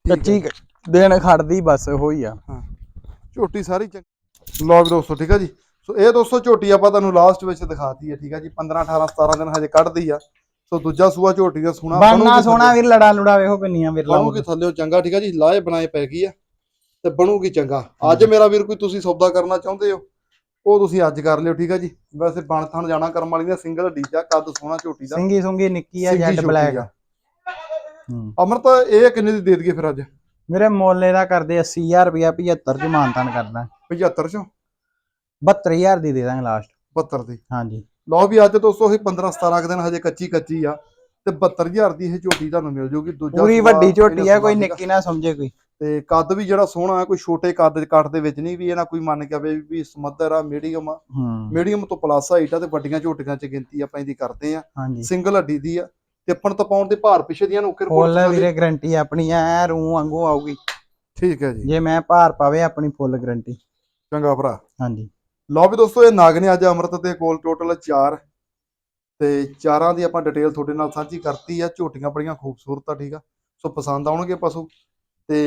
ਕੱਚੀ ਦਿਨ ਖੜਦੀ ਬਸ ਹੋਈ ਆ। ਝੋਟੀ ਸਾਰੀ ਚੰਗੀ। ਵੀ ਦੋਸਤੋ ਠੀਕ ਆ ਜੀ। ਸੋ ਇਹ ਦੋਸਤੋ ਝੋਟੀ ਆਪਾਂ ਤੁਹਾਨੂੰ ਲਾਸਟ ਵਿੱਚ ਦਿਖਾਤੀ ਹੈ ਠੀਕ ਆ ਜੀ। 15 18 17 ਦਿਨ ਹਜੇ ਕੱਢਦੀ ਆ। ਸੋ ਦੂਜਾ ਸੂਆ ਝੋਟੀ ਦਾ ਸੋਹਣਾ ਬਣਨਾ ਸੋਹਣਾ ਵੀਰ ਲੜਾ ਲੁੜਾ ਵੇਖੋ ਕਿੰਨੀਆਂ ਵੀਰ ਬਣੂਗੀ ਥੱਲੇੋਂ ਚੰਗਾ ਠੀਕ ਆ ਜੀ। ਲਾਏ ਬਣਾਏ ਪੈ ਗਈ ਆ ਤੇ ਬਣੂਗੀ ਚੰਗਾ। ਅੱਜ ਮੇਰਾ ਵੀਰ ਕੋਈ ਤੁਸੀਂ ਸੌਦਾ ਕਰਨਾ ਚਾਹੁੰਦੇ ਹੋ ਉਹ ਤੁਸੀਂ ਅੱਜ ਕਰ ਲਿਓ ਠੀਕ ਆ ਜੀ। ਵੈਸੇ ਬਣ ਥਣ ਜਾਣਾ ਕਰਮ ਵਾਲੀ ਦਾ ਸਿੰਗਲ ਡੀਜਾ ਕੱਦ ਸੋਹਣਾ ਝੋਟੀ ਦਾ। ਸਿੰਗੀ ਸੁੰਗੀ ਨਿੱਕੀ ਆ ਜੈਡ ਬਲੈਕ। ਅਮਰਤ ਇਹ ਕਿੰਨੇ ਦੀ ਦੇ ਦਈਏ ਫਿਰ ਅੱਜ? ਮੇਰੇ ਮੋਲੇ ਦਾ ਕਰਦੇ 80000 ਰੁਪਿਆ 75 ਚ ਮਾਨਤਾਨ ਕਰਦਾ। 75 ਚੋਂ? 72000 ਦੀ ਦੇ ਦਾਂਗੇ ਲਾਸਟ 72 ਦੀ। ਹਾਂਜੀ। ਲਓ ਵੀ ਅੱਜ ਦੋਸਤੋ ਇਹ 15 17 ਕੁ ਦਿਨ ਹਜੇ ਕੱਚੀ ਕੱਚੀ ਆ ਤੇ 72000 ਦੀ ਇਹ ਝੋਟੀ ਤੁਹਾਨੂੰ ਮਿਲ ਜੂਗੀ। ਦੂਜਾ ਪੂਰੀ ਵੱਡੀ ਝੋਟੀ ਆ ਕੋਈ ਨਿੱਕੀ ਨਾ ਸਮਝੇ ਕੋਈ। ਤੇ ਕੱਦ ਵੀ ਜਿਹੜਾ ਸੋਹਣਾ ਹੈ ਕੋਈ ਛੋਟੇ ਕੱਦ ਕੱਟ ਦੇ ਵਿੱਚ ਨਹੀਂ ਵੀ ਇਹ ਨਾ ਕੋਈ ਮੰਨ ਕੇ ਆਵੇ ਵੀ ਸਮੱਧਰ ਆ ਮੀਡੀਅਮ ਆ। ਮੀਡੀਅਮ ਤੋਂ ਪਲੱਸ ਹਾਈਟ ਆ ਤੇ ਵੱਡੀਆਂ ਝੋਟੀਆਂ ਚ ਗਿਣਤੀ ਆਪਾਂ ਇਹਦੀ ਕਰਦੇ ਆ। ਸਿੰਗਲ ਹੱਡੀ ਦੀ ਆ। ਤੇ ਆਪਣ ਤੋਂ ਪਾਉਣ ਦੇ ਭਾਰ ਪਿਛੇ ਦੀਆਂ ਨੌਕਰ ਫੁੱਲ ਵੀਰੇ ਗਰੰਟੀ ਆਪਣੀ ਐ ਰੂ ਵਾਂਗੂ ਆਊਗੀ। ਠੀਕ ਹੈ ਜੀ। ਜੇ ਮੈਂ ਭਾਰ ਪਾਵੇ ਆਪਣੀ ਫੁੱਲ ਗਰੰਟੀ ਚੰਗਾ ਭਰਾ। ਹਾਂਜੀ। ਲਓ ਵੀ ਦੋਸਤੋ ਇਹ ਨਾਗ ਨੇ ਅੱਜ ਅੰਮ੍ਰਿਤ ਦੇ ਕੋਲ ਟੋਟਲ 4 ਤੇ ਚਾਰਾਂ ਦੀ ਆਪਾਂ ਡਿਟੇਲ ਤੁਹਾਡੇ ਨਾਲ ਸਾਂਝੀ ਕਰਤੀ ਆ। ਝੋਟੀਆਂ ਬੜੀਆਂ ਖੂਬਸੂਰਤ ਆ ਠੀਕ ਆ। ਸੋ ਪਸੰਦ ਆਉਣਗੇ ਪਸ਼ੂ। ਤੇ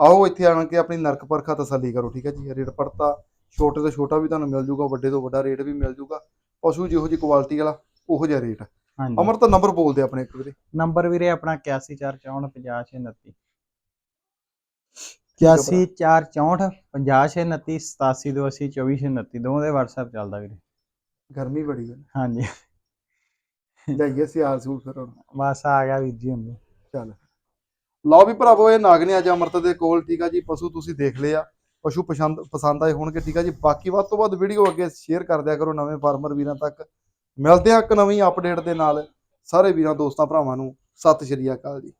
ਆਓ ਇੱਥੇ ਆਣ ਕੇ ਆਪਣੀ ਨਰਕ ਪਰਖਾ ਤਸੱਲੀ ਕਰੋ ਠੀਕ ਹੈ ਜੀ। ਰੇਟ ਪੜਤਾ ਛੋਟੇ ਤੋਂ ਛੋਟਾ ਵੀ ਤੁਹਾਨੂੰ ਮਿਲ ਜੂਗਾ ਵੱਡੇ ਤੋਂ ਵੱਡਾ ਰੇਟ ਵੀ ਮਿਲ ਜੂਗਾ। ਪਸ਼ੂ ਜਿਹੋ ਜੀ ਕੁਆਲਿਟੀ ਵਾਲਾ ਉਹੋ ਜਿਹਾ ਰੇਟ ਹਾਂਜੀ। ਅਮਰਤ ਨੰਬਰ ਬੋਲਦੇ ਆਪਣੇ ਇੱਕ ਵੀਰੇ। ਨੰਬਰ ਵੀਰੇ ਆਪਣਾ 8144450629 ਆ ਭਰਾ। 8144450629 87280 ਦੋਵਾਂ ਦੇ WhatsApp ਚੱਲਦਾ ਵੀਰੇ। ਗਰਮੀ ਬੜੀ ਹੈ ਹਾਂਜੀ। ਜਾਈਏ ਸਿਆਲ ਸੂਲ ਫਿਰ ਹੁਣ। ਬਸ ਆ ਗਿਆ ਵੀਰ ਜੀ ਹੁੰਦੇ ਚੱਲ। ਲਓ ਵੀ ਭਰਾਵੋ ਇਹ ਨਾਗ ਨੇ ਅੱਜ ਅਮਰਤ ਦੇ ਕੋਲ ਠੀਕ ਆ ਜੀ। ਪਸ਼ੂ ਤੁਸੀਂ ਦੇਖ ਲਿਆ ਪਸ਼ੂ ਪਸੰਦ ਪਸੰਦ ਆਏ ਹੋਣਗੇ ਠੀਕ ਆ ਜੀ। ਬਾਕੀ ਵੱਧ ਤੋਂ ਵੱਧ ਵੀਡੀਓ ਅੱਗੇ ਸ਼ੇਅਰ ਕਰ ਦਿਆ ਕਰੋ ਨਵੇਂ ਫਾਰਮਰ ਵੀਰਾਂ ਤੱਕ। ਮਿਲਦੇ ਆ ਇੱਕ ਨਵੀਂ ਅਪਡੇਟ ਦੇ ਨਾਲ। ਸਾਰੇ ਵੀਰਾਂ, ਦੋਸਤਾਂ, ਭਰਾਵਾਂ ਨੂੰ ਸਤਿ ਸ਼੍ਰੀ ਅਕਾਲ ਜੀ।